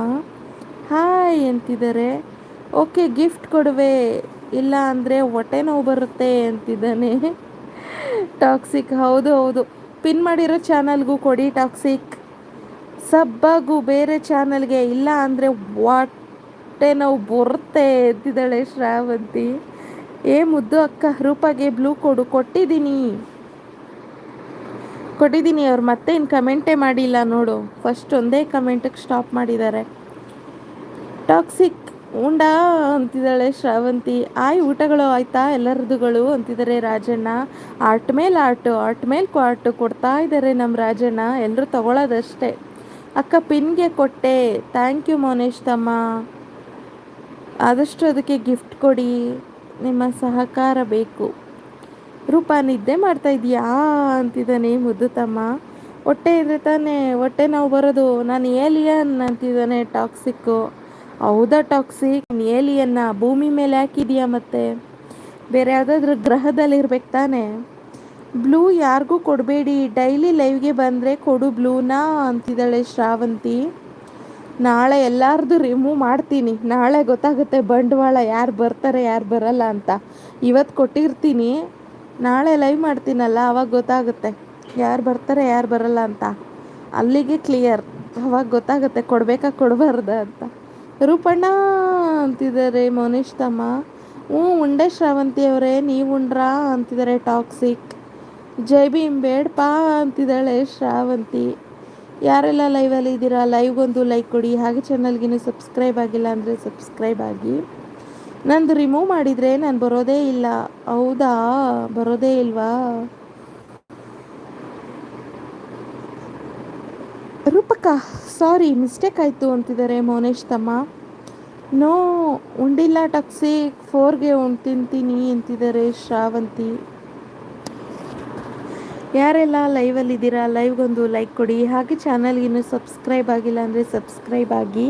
ಹಾಯ್ ಅಂತಿದ್ದಾರೆ. ಓಕೆ ಗಿಫ್ಟ್ ಕೊಡುವೆ. ಇಲ್ಲ ಅಂದರೆ ಹೊಟ್ಟೆ ನೋವು ಬರುತ್ತೆ ಅಂತಿದ್ದಾನೆ. ಟಾಕ್ಸಿಕ್ ಹೌದು ಹೌದು. ಪಿನ್ ಮಾಡಿರೋ ಚಾನಲ್ಗೂ ಕೊಡಿ ಟಾಕ್ಸಿಕ್ ಸಬ್ಬಾಗು ಬೇರೆ ಚಾನಲ್ಗೆ ಇಲ್ಲ ಅಂದರೆ ವಾಟೆ ನಾವು ಬರುತ್ತೆ ಎದ್ದಿದ್ದಾಳೆ ಶ್ರಾವಂತಿ. ಏ ಮುದ್ದು ಅಕ್ಕ, ರೂಪಾಗೆ ಬ್ಲೂ ಕೊಡು, ಕೊಟ್ಟಿದ್ದೀನಿ. ಕೊಟ್ಟಿದ್ದೀನಿ ಅವ್ರು ಮತ್ತೆ ಇನ್ನು ಕಮೆಂಟೇ ಮಾಡಿಲ್ಲ ನೋಡು. ಫಸ್ಟ್ ಒಂದೇ ಕಮೆಂಟಿಗೆ ಸ್ಟಾಪ್ ಮಾಡಿದ್ದಾರೆ. ಟಾಕ್ಸಿಕ್ ಉಂಡ ಅಂತಿದ್ದಾಳೆ ಶ್ರಾವಂತಿ. ಆಯ್, ಊಟಗಳು ಆಯ್ತಾ? ಎಲ್ಲರದುಗಳು ಅಂತಿದ್ದಾರೆ ರಾಜಣ್ಣ. ಆರ್ಟ್ ಮೇಲೆ ಆರ್ಟು, ಆರ್ಟ್ ಮೇಲೆ ಕ್ವಾರ್ಟು ಕೊಡ್ತಾ ಇದ್ದಾರೆ ನಮ್ಮ ರಾಜಣ್ಣ. ಎಲ್ಲರೂ ತಗೊಳ್ಳೋದಷ್ಟೇ ಅಕ್ಕ, ಪಿನ್ಗೆ ಕೊಟ್ಟೆ. ಥ್ಯಾಂಕ್ ಯು ಮೋನೇಶ್ ತಮ್ಮ. ಆದಷ್ಟು ಅದಕ್ಕೆ ಗಿಫ್ಟ್ ಕೊಡಿ. ನಿಮ್ಮ ಸಹಕಾರ ಬೇಕು. ರೂಪ, ನಿದ್ದೆ ಮಾಡ್ತಾ ಇದೀಯಾ ಅಂತಿದ್ದಾನೆ ಮುದ್ದು ತಮ್ಮ. ಹೊಟ್ಟೆ ಇದ್ರೆ ತಾನೇ, ಹೊಟ್ಟೆ ನಾವು ಬರೋದು. ನಾನು ಏಲಿಯನ್ ಅಂತಿದ್ದಾನೆ ಟಾಕ್ಸಿಕ್ಕು. ಹೌದಾ ಟಾಕ್ಸಿಕ್ ಏಲಿಯನ್ನ ಭೂಮಿ ಮೇಲೆ ಹಾಕಿದೀಯಾ ಮತ್ತೆ? ಬೇರೆ ಯಾವುದಾದ್ರೂ ಗ್ರಹದಲ್ಲಿ ಇರ್ಬೇಕು ತಾನೆ? ಬ್ಲೂ ಯಾರಿಗೂ ಕೊಡಬೇಡಿ, ಡೈಲಿ ಲೈವ್ಗೆ ಬಂದರೆ ಕೊಡು ಬ್ಲೂನಾ ಅಂತಿದ್ದಾಳೆ ಶ್ರಾವಂತಿ. ನಾಳೆ ಎಲ್ಲಾರ್ದು ರಿಮೂವ್ ಮಾಡ್ತೀನಿ. ನಾಳೆ ಗೊತ್ತಾಗುತ್ತೆ ಬಂಡವಾಳ ಯಾರು ಬರ್ತಾರೆ, ಯಾರು ಬರಲ್ಲ ಅಂತ. ಇವತ್ತು ಕೊಟ್ಟಿರ್ತೀನಿ. ನಾಳೆ ಲೈವ್ ಮಾಡ್ತೀನಲ್ಲ, ಅವಾಗ ಗೊತ್ತಾಗುತ್ತೆ. ಯಾರು ಬರ್ತಾರೆ, ಯಾರು ಬರಲ್ಲ ಅಂತ. ಅಲ್ಲಿಗೆ ಕ್ಲಿಯರ್ ಅವಾಗ ಗೊತ್ತಾಗುತ್ತೆ ಕೊಡಬೇಕಾ, ಕೊಡಬಾರ್ದ ಅಂತ. ರೂಪಣ್ಣ ಅಂತಿದ್ದಾರೆ ಮೋನೇಶ್ ತಮ್ಮ. ಹ್ಞೂ, ಉಂಡೆ ಶ್ರಾವಂತಿ ಅವರೇ, ನೀವು ಉಂಡ್ರಾ ಅಂತಿದ್ದಾರೆ ಟಾಕ್ಸಿಕ್. ಜೈ ಭೀಮ್ ಬೇಡಪಾ ಅಂತಿದ್ದಾಳೆ ಶ್ರಾವಂತಿ. ಯಾರೆಲ್ಲ ಲೈವಲ್ಲಿ ಇದ್ದೀರಾ ಲೈವ್ಗೊಂದು ಲೈಕ್ ಕೊಡಿ. ಹಾಗೆ ಚಾನಲ್ಗಿನ್ನೂ ಸಬ್ಸ್ಕ್ರೈಬ್ ಆಗಿಲ್ಲ ಅಂದರೆ ಸಬ್ಸ್ಕ್ರೈಬ್ ಆಗಿ. ನಂದು ರಿಮೂವ್ ಮಾಡಿದರೆ ನಾನು ಬರೋದೇ ಇಲ್ಲ. ಹೌದಾ? ಬರೋದೇ ಇಲ್ವಾ? ರೂಪಕ ಸಾರಿ ಮಿಸ್ಟೇಕ್ ಆಯಿತು ಅಂತಿದ್ದಾರೆ ಮೌನೇಶ್ ತಮ್ಮ. ನೋ, ಉಂಡಿಲ್ಲ, ಟಕ್ಸಿ, ಫೋರ್ಗೆ ಉಂಡು ತಿಂತೀನಿ ಅಂತಿದ್ದಾರೆ ಶ್ರಾವಂತಿ. ಯಾರೆಲ್ಲ ಲೈವಲ್ಲಿದ್ದೀರಾ ಲೈವ್ಗೊಂದು ಲೈಕ್ ಕೊಡಿ. ಹಾಗೆ ಚಾನಲ್ಗಿನ್ನೂ ಸಬ್ಸ್ಕ್ರೈಬ್ ಆಗಿಲ್ಲ ಅಂದರೆ ಸಬ್ಸ್ಕ್ರೈಬ್ ಆಗಿ.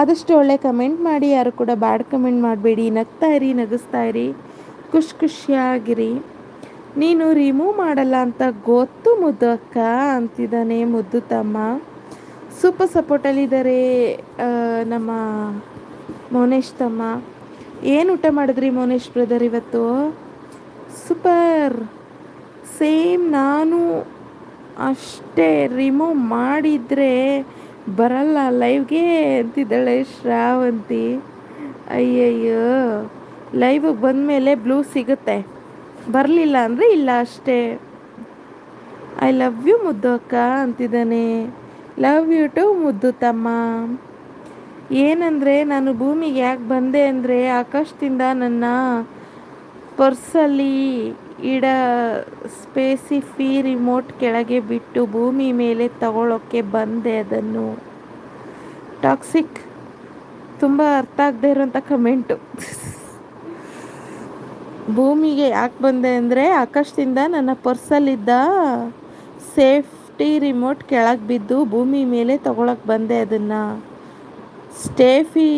ಆದಷ್ಟು ಒಳ್ಳೆ ಕಮೆಂಟ್ ಮಾಡಿ. ಯಾರು ಕೂಡ ಬ್ಯಾಡ್ ಕಮೆಂಟ್ ಮಾಡಬೇಡಿ. ನಗ್ತಾ ಇರಿ, ನಗಿಸ್ತಾ ಇರಿ. ಖುಷಿ ಖುಷಿಯಾಗಿರಿ. ನೀನು ರಿಮೂವ್ ಮಾಡಲ್ಲ ಅಂತ ಗೊತ್ತು ಮುದ್ದು ಅಕ್ಕ ಅಂತಿದ್ದಾನೆ ಮುದ್ದು ತಮ್ಮ. ಸೂಪರ್ ಸಪೋರ್ಟಲ್ಲಿದ್ದಾರೆ ನಮ್ಮ ಮೌನೇಶ್ ತಮ್ಮ. ಏನು ಊಟ ಮಾಡಿದ್ರಿ ಮೌನೇಶ್ ಬ್ರದರ್ ಇವತ್ತು? ಸೂಪರ್ ಸೇಮ್ ನಾನು ಅಷ್ಟೇ ರಿಮೂವ್ ಮಾಡಿದರೆ ಬರಲ್ಲ ಲೈವ್ಗೆ ಅಂತಿದ್ದಾಳೆ ಶ್ರಾವಂತಿ. ಅಯ್ಯಯ್ಯೋ. ಲೈವಿಗೆ ಬಂದಮೇಲೆ ಬ್ಲೂ ಸಿಗುತ್ತೆ. ಬರಲಿಲ್ಲ ಅಂದರೆ ಇಲ್ಲ ಅಷ್ಟೇ. ಐ ಲವ್ ಯು ಮುದ್ದು ಅಕ್ಕ ಅಂತಿದ್ದಾನೆ. ಲವ್ ಯು ಟು ಮುದ್ದು ತಮ್ಮ. ಏನಂದರೆ, ನಾನು ಭೂಮಿಗೆ ಯಾಕೆ ಬಂದೆ ಅಂದರೆ, ಆಕಾಶದಿಂದ ನನ್ನ ಪರ್ಸಲ್ಲಿ ಇಡ ಸ್ಪೇಸಿಫಿ ರಿಮೋಟ್ ಕೆಳಗೆ ಬಿಟ್ಟು ಭೂಮಿ ಮೇಲೆ ತಗೊಳ್ಳೋಕ್ಕೆ ಬಂದೆ ಅದನ್ನು. ಟಾಕ್ಸಿಕ್ ತುಂಬ ಅರ್ಥ ಆಗದೆ ಇರೋಂಥ ಕಮೆಂಟು. ಭೂಮಿಗೆ ಯಾಕೆ ಬಂದೆ ಅಂದರೆ ಆಕಾಶದಿಂದ ನನ್ನ ಪರ್ಸಲ್ಲಿದ್ದ ಸೇಫ್ಟಿ ರಿಮೋಟ್ ಕೆಳಗೆ ಬಿದ್ದು ಭೂಮಿ ಮೇಲೆ ತಗೊಳಕ್ಕೆ ಬಂದೆ ಅದನ್ನು. ಸ್ಟೇಫಿ,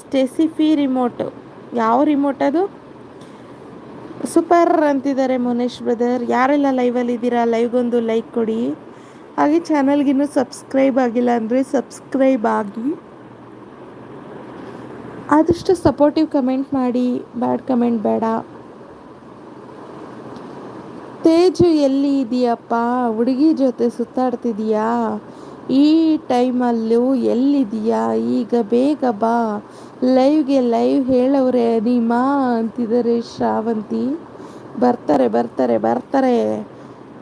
ಸ್ಟೆಸಿಫಿ ರಿಮೋಟು. ಯಾವ ರಿಮೋಟ್ ಅದು? ಸೂಪರ್ ಅಂತಿದ್ದಾರೆ ಮುನೇಶ್ ಬ್ರದರ್. ಯಾರೆಲ್ಲ ಲೈವಲ್ಲಿ ಇದ್ದೀರಾ ಲೈವ್ಗೊಂದು ಲೈಕ್ ಕೊಡಿ. ಹಾಗೆ ಚಾನಲ್ಗಿನ್ನೂ ಸಬ್ಸ್ಕ್ರೈಬ್ ಆಗಿಲ್ಲ ಅಂದರೆ ಸಬ್ಸ್ಕ್ರೈಬ್ ಆಗಿ. ಆದಷ್ಟು ಸಪೋರ್ಟಿವ್ ಕಮೆಂಟ್ ಮಾಡಿ. ಬ್ಯಾಡ್ ಕಮೆಂಟ್ ಬೇಡ. ತೇಜು ಎಲ್ಲಿ ಇದೆಯಪ್ಪ? ಹುಡುಗಿ ಜೊತೆ ಸುತ್ತಾಡ್ತಿದೀಯಾ? ಈ ಟೈಮಲ್ಲೂ ಎಲ್ಲಿದೆಯಾ? ಈಗ ಬೇಗ ಬಾ. ಲೈವ್ಗೆ ಲೈವ್ ಹೇಳವ್ರೆ, ನೀಮಾ ಅಂತಿದ್ದಾರೆ ಶ್ರಾವಂತಿ. ಬರ್ತಾರೆ ಬರ್ತಾರೆ ಬರ್ತಾರೆ.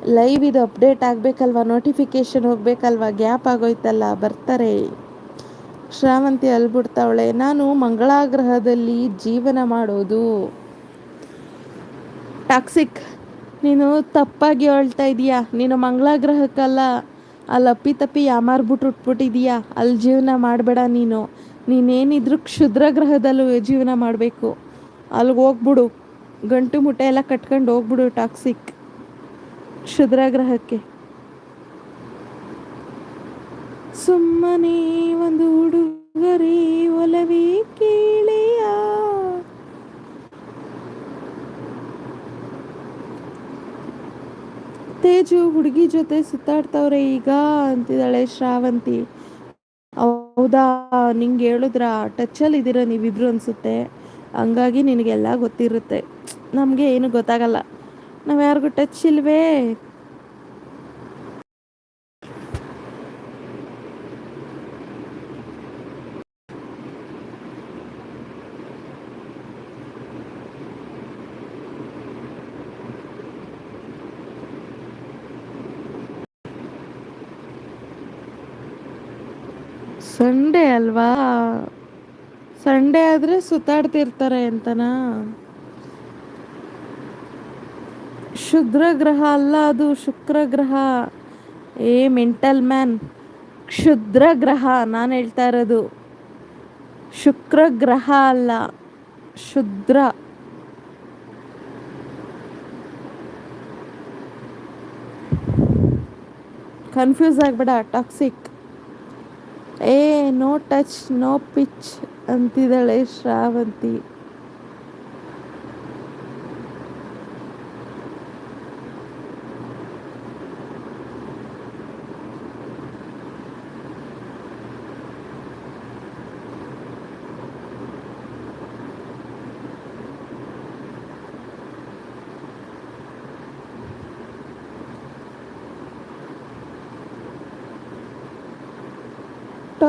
ಲೈವ್ ಇದು ಅಪ್ಡೇಟ್ ಆಗಬೇಕಲ್ವ? ನೋಟಿಫಿಕೇಶನ್ ಹೋಗ್ಬೇಕಲ್ವ? ಗ್ಯಾಪ್ ಆಗೋಯ್ತಲ್ಲ, ಬರ್ತಾರೆ. ಶ್ರಾವಂತಿ ಅಲ್ಬಿಡ್ತಾವಳೆ, ನಾನು ಮಂಗಳಾಗ್ರಹದಲ್ಲಿ ಜೀವನ ಮಾಡೋದು. ಟಾಕ್ಸಿಕ್ ನೀನು ತಪ್ಪಾಗಿ ಹೇಳ್ತಾ ಇದೀಯಾ? ನೀನು ಮಂಗಳಾಗ್ರಹಕ್ಕಲ್ಲ. ಅಲ್ಲಿ ಅಪ್ಪಿ ತಪ್ಪಿ ಯಾಮಾರ್ಬಿಟ್ಟು ಉಟ್ಬಿಟ್ಟಿದೀಯಾ? ಅಲ್ಲಿ ಜೀವನ ಮಾಡಬೇಡ ನೀನು. ನೀನೇನಿದ್ರು ಕ್ಷುದ್ರ ಗ್ರಹದಲ್ಲೂ ಜೀವನ ಮಾಡಬೇಕು. ಅಲ್ಲಿಗೆ ಹೋಗ್ಬಿಡು. ಗಂಟು ಮುಟ್ಟೆ ಎಲ್ಲ ಕಟ್ಕೊಂಡು ಹೋಗ್ಬಿಡು ಟಾಕ್ಸಿಕ್. ಕ್ಷುದ್ರ ಗ್ರಹಕ್ಕೆ ಸುಮ್ಮನೆ ಒಂದು ಹುಡುಗರಿ ಒಲವೇ ಕೇಳೆಯ? ತೇಜು ಹುಡುಗಿ ಜೊತೆ ಸುತ್ತಾಡ್ತವ್ರೆ ಈಗ ಅಂತಿದ್ದಾಳೆ ಶ್ರಾವಂತಿ. ಹೌದಾ, ನಿಂಗೆ ಹೇಳಿದ್ರ ಟಚ್ಚಲ್ಲಿ ಇದ್ದೀರ ನೀವಿಬ್ರು ಅನಿಸುತ್ತೆ. ಹಂಗಾಗಿ ನಿನಗೆಲ್ಲ ಗೊತ್ತಿರುತ್ತೆ. ನಮಗೆ ಏನು ಗೊತ್ತಾಗಲ್ಲ. ನಾವು ಯಾರಿಗೂ ಟಚ್ ಇಲ್ವೇ? ಸಂಡೇ ಅಲ್ವಾ? ಸಂಡೇ ಆದರೆ ಸುತ್ತಾಡ್ತಿರ್ತಾರೆ ಅಂತನಾ? ಶುದ್ರ ಗ್ರಹ ಅಲ್ಲ ಅದು ಶುಕ್ರ ಗ್ರಹ ಏ ಮೆಂಟಲ್ ಮ್ಯಾನ್ ಕ್ಷುದ್ರ ಗ್ರಹ ನಾನು ಹೇಳ್ತಾ ಇರೋದು. ಶುಕ್ರ ಗ್ರಹ ಅಲ್ಲ, ಶುದ್ರ. ಕನ್ಫ್ಯೂಸ್ ಆಗಬೇಡ ಟಾಕ್ಸಿಕ್ ಏ ನೋ ಟಚ್ ನೋ ಪಿಚ್ ಅಂತಿದ್ದಾಳೆ ಶ್ರಾವಂತಿ.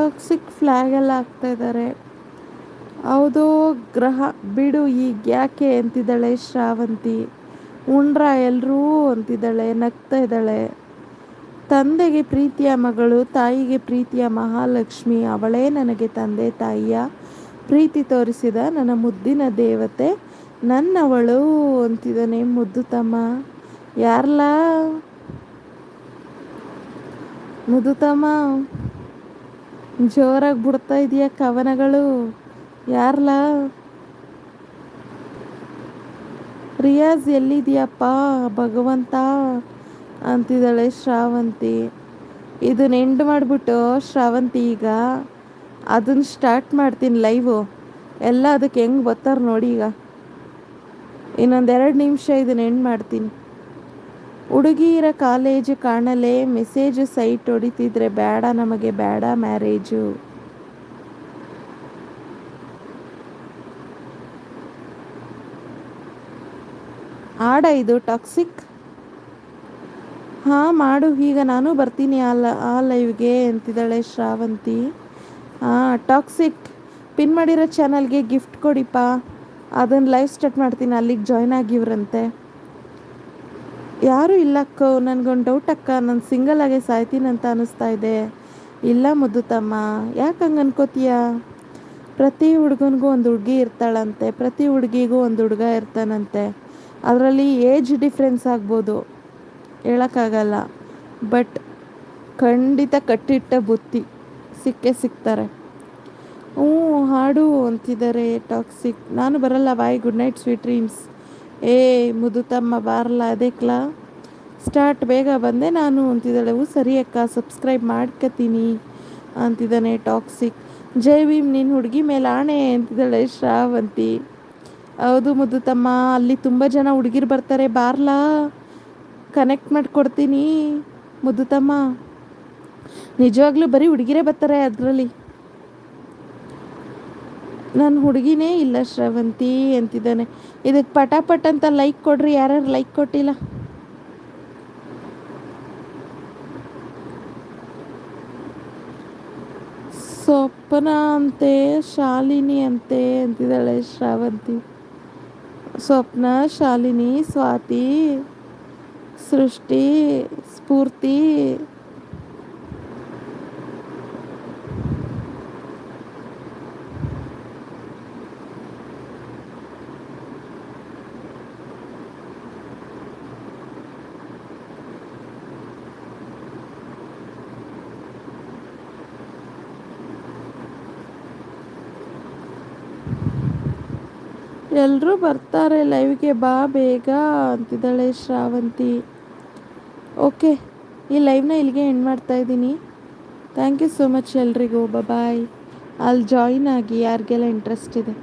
ಟಾಕ್ಸಿಕ್ ಫ್ಲ್ಯಾಗ್ ಎಲ್ಲ ಹಾಕ್ತಾ ಇದ್ದಾರೆ. ಹೌದು ಗ್ರಹ, ಬಿಡು ಈಗ ಯಾಕೆ ಅಂತಿದ್ದಾಳೆ ಶ್ರಾವಂತಿ. ಉಂಡ್ರ ಎಲ್ಲರೂ ಅಂತಿದ್ದಾಳೆ, ನಗ್ತಾ ಇದ್ದಾಳೆ. ತಂದೆಗೆ ಪ್ರೀತಿಯ ಮಗಳು, ತಾಯಿಗೆ ಪ್ರೀತಿಯ ಮಹಾಲಕ್ಷ್ಮಿ, ಅವಳೇ ನನಗೆ ತಂದೆ ತಾಯಿಯ ಪ್ರೀತಿ ತೋರಿಸಿದ ನನ್ನ ಮುದ್ದಿನ ದೇವತೆ ನನ್ನವಳು ಅಂತಿದ್ದಾನೆ ಮುದ್ದು ತಮ್ಮ. ಯಾರ್ಲ? ಮುದ್ದು ತಮ್ಮ. ಜೋರಾಗಿ ಬಿಡ್ತಾ ಇದೆಯಾ ಕವನಗಳು. ಯಾರಲ್ಲ ರಿಯಾಜ್ ಎಲ್ಲಿದೆಯಪ್ಪ? ಭಗವಂತ ಅಂತಿದ್ದಾಳೆ ಶ್ರಾವಂತಿ. ಇದನ್ನ ಎಂಡ್ ಮಾಡಿಬಿಟ್ಟು ಶ್ರಾವಂತಿ ಈಗ ಅದನ್ನ ಸ್ಟಾರ್ಟ್ ಮಾಡ್ತೀನಿ ಲೈವು ಎಲ್ಲ ಅದಕ್ಕೆ ಹೆಂಗೆ ಬರ್ತಾರೆ ನೋಡಿ ಈಗ. ಇನ್ನೊಂದೆರಡು ನಿಮಿಷ ಇದನ್ನ ಎಂಡ್ ಮಾಡ್ತೀನಿ. ಹುಡುಗಿಯರ ಕಾಲೇಜು ಕಾಣಲೆ ಮೆಸೇಜು ಸೈಟ್ ಹೊಡಿತಿದ್ರೆ ಬೇಡ, ನಮಗೆ ಬೇಡ ಮ್ಯಾರೇಜು. ಆಡ ಇದು, ಟಾಕ್ಸಿಕ್? ಹಾಂ, ಮಾಡು, ಈಗ ನಾನು ಬರ್ತೀನಿ ಆ ಆ ಲೈವ್ಗೆ ಅಂತಿದ್ದಾಳೆ ಶ್ರಾವಂತಿ. ಹಾಂ, ಟಾಕ್ಸಿಕ್, ಪಿನ್ ಮಾಡಿರೋ ಚಾನಲ್ಗೆ ಗಿಫ್ಟ್ ಕೊಡಿಪ್ಪ. ಅದನ್ನು ಲೈವ್ ಸ್ಟಾರ್ಟ್ ಮಾಡ್ತೀನಿ, ಅಲ್ಲಿಗೆ ಜಾಯ್ನ್ ಆಗಿವ್ರಂತೆ. ಯಾರೂ ಇಲ್ಲ ಅಕ್ಕ, ನನಗೊಂದು ಡೌಟ್ ಅಕ್ಕ, ನಾನು ಸಿಂಗಲ್ ಆಗೇ ಸಾಯ್ತೀನಿ ಅಂತ ಅನ್ನಿಸ್ತಾ ಇದೆ. ಇಲ್ಲ ಮುದ್ದು ತಮ್ಮ, ಯಾಕೆ ಹಂಗೆ ಅನ್ಕೋತೀಯ? ಪ್ರತಿ ಹುಡುಗನಿಗೂ ಒಂದು ಹುಡುಗಿ ಇರ್ತಾಳಂತೆ, ಪ್ರತಿ ಹುಡುಗಿಗೂ ಒಂದು ಹುಡುಗ ಇರ್ತಾನಂತೆ. ಅದರಲ್ಲಿ ಏಜ್ ಡಿಫ್ರೆನ್ಸ್ ಆಗ್ಬೋದು, ಹೇಳೋಕ್ಕಾಗಲ್ಲ. ಬಟ್ ಖಂಡಿತ ಕಟ್ಟಿಟ್ಟ ಬುತ್ತಿ, ಸಿಕ್ಕೇ ಸಿಗ್ತಾರೆ ಹ್ಞೂ, ಹಾಡು ಅಂತಿದ್ದಾರೆ ಟಾಕ್ಸಿಕ್ ನಾನು ಬರಲ್ಲ bye good night sweet dreams ಏ, ಮುದುತಮ್ಮ ಬಾರಲ್ಲ ಅದಕ್ಲಾ? ಸ್ಟಾರ್ಟ್, ಬೇಗ ಬಂದೆ. ನಾನು ಅಂತಿದ್ದಾಳೆ, ಹೂ, ಸರಿ ಅಕ್ಕ, ಸಬ್ಸ್ಕ್ರೈಬ್ ಮಾಡ್ಕೊತೀನಿ, ಅಂತಿದ್ದಾನೆ ಟಾಕ್ಸಿಕ್. ಜೈ ಭೀಮ್ ನಿನ್ನ ಹುಡುಗಿ ಮೇಲೆ ಆಣೆ, ಅಂತಿದ್ದಾಳೆ ಶ್ರಾವಂತಿ. ಹೌದು ಮುದುತಮ್ಮ, ಅಲ್ಲಿ ತುಂಬ ಜನ ಹುಡುಗಿರು ಬರ್ತಾರೆ, ಬಾರ್ಲಾ? ಕನೆಕ್ಟ್ ಮಾಡಿಕೊಡ್ತೀನಿ, ಮುದುತಮ್ಮ. ನಿಜವಾಗ್ಲೂ ಬರೀ ಹುಡುಗಿರೇ ಬರ್ತಾರೆ ಅದರಲ್ಲಿ? ನನ್ನ ಹುಡುಗಿನೇ ಇಲ್ಲ ಶ್ರವಂತಿ, ಅಂತಿದ್ದಾನೆ. ಇದಕ್ಕೆ ಪಟಾಪಟ್ ಅಂತ ಲೈಕ್ ಕೊಡ್ರಿ, ಯಾರ್ಯಾರು ಲೈಕ್ ಕೊಟ್ಟಿಲ್ಲ. ಸ್ವಪ್ನ ಅಂತೆ, ಶಾಲಿನಿ ಅಂತೆ ಅಂತಿದ್ದಾಳೆ ಶ್ರಾವಂತಿ. ಸ್ವಪ್ನ, ಶಾಲಿನಿ, ಸ್ವಾತಿ, ಸೃಷ್ಟಿ, ಸ್ಫೂರ್ತಿ ಎಲ್ಲರೂ ಬರ್ತಾರೆ ಲೈವ್ಗೆ ಬಾ, ಬೇಗ ಅಂತಿದ್ದಾಳೆ ಶ್ರಾವಂತಿ. ಓಕೆ ಈ ಲೈವ್ನ ಇಲ್ಲಿಗೆ ಎಂಡ್ ಮಾಡ್ತಾ ಇದ್ದೀನಿ. ಥ್ಯಾಂಕ್ ಯು ಸೋ ಮಚ್ ಎಲ್ರಿಗೂ. ಬಾಯ್ ಅಲ್ಲಿ ಜಾಯಿನ್ ಆಗಿ ಯಾರಿಗೆಲ್ಲ ಇಂಟ್ರೆಸ್ಟ್ ಇದೆ.